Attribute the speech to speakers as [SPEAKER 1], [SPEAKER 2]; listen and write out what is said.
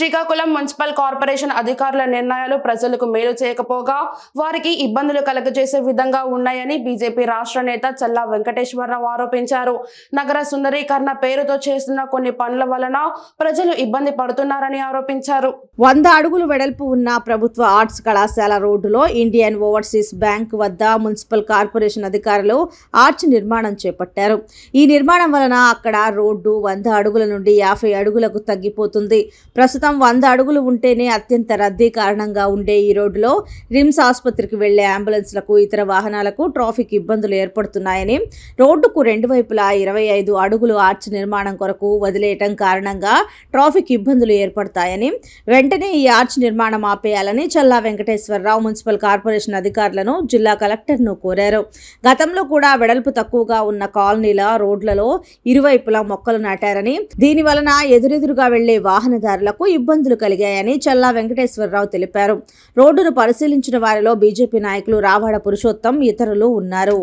[SPEAKER 1] Srikakulam municipal corporation అధికారుల నిర్ణయాలు ప్రజలకు మేలు చేయకపోగా వారికి ఇబ్బందులు కలగజేసే విధంగా ఉన్నాయని బీజేపీ రాష్ట్ర నేత చల్లా వెంకటేశ్వరరావు ఆరోపించారు. నగర సుందరీకరణ పేరుతో చేస్తున్న కొన్ని పనుల వలన ప్రజలు ఇబ్బంది పడుతున్నారని ఆరోపించారు.
[SPEAKER 2] వంద అడుగులు వెడల్పు ఉన్న ప్రభుత్వ ఆర్ట్స్ కళాశాల రోడ్డులో ఇండియన్ ఓవర్సీస్ బ్యాంక్ వద్ద మున్సిపల్ కార్పొరేషన్ అధికారులు ఆర్చ్ నిర్మాణం చేపట్టారు. ఈ నిర్మాణం వలన అక్కడ రోడ్డు వంద అడుగుల నుండి యాభై అడుగులకు తగ్గిపోతుంది. ప్రస్తుతం వంద అడుగులు ఉంటేనే అత్యంత రద్దీ కారణంగా ఉండే ఈ రోడ్డులో రిమ్స్ ఆసుపత్రికి వెళ్ళే అంబులెన్స్లకు ఇతర వాహనాలకు ట్రాఫిక్ ఇబ్బందులు ఏర్పడుతున్నాయని రోడ్డుకు రెండు వైపులా ఇరవై ఐదు అడుగులు ఆర్చ్ నిర్మాణం కొరకు వదిలేయటం కారణంగా ట్రాఫిక్ ఇబ్బందులు ఏర్పడతాయని వెంటనే ఈ ఆర్చ్ నిర్మాణం ఆపేయాలని చల్లా వెంకటేశ్వరరావు మున్సిపల్ కార్పొరేషన్ అధికారులను జిల్లా కలెక్టర్ను కోరారు. గతంలో కూడా వెడల్పు తక్కువగా ఉన్న కాలనీల రోడ్లలో ఇరువైపులా మొక్కలు నాటారని దీని వలన ఎదురెదురుగా వెళ్ళే వాహనదారులకు ఇబ్బందులు కలిగాయని చల్లా వెంకటేశ్వరరావు తెలిపారు. రోడ్డును పరిశీలించిన వారిలో బీజేపీ నాయకులు రావాడ పురుషోత్తం ఇతరులు ఉన్నారు.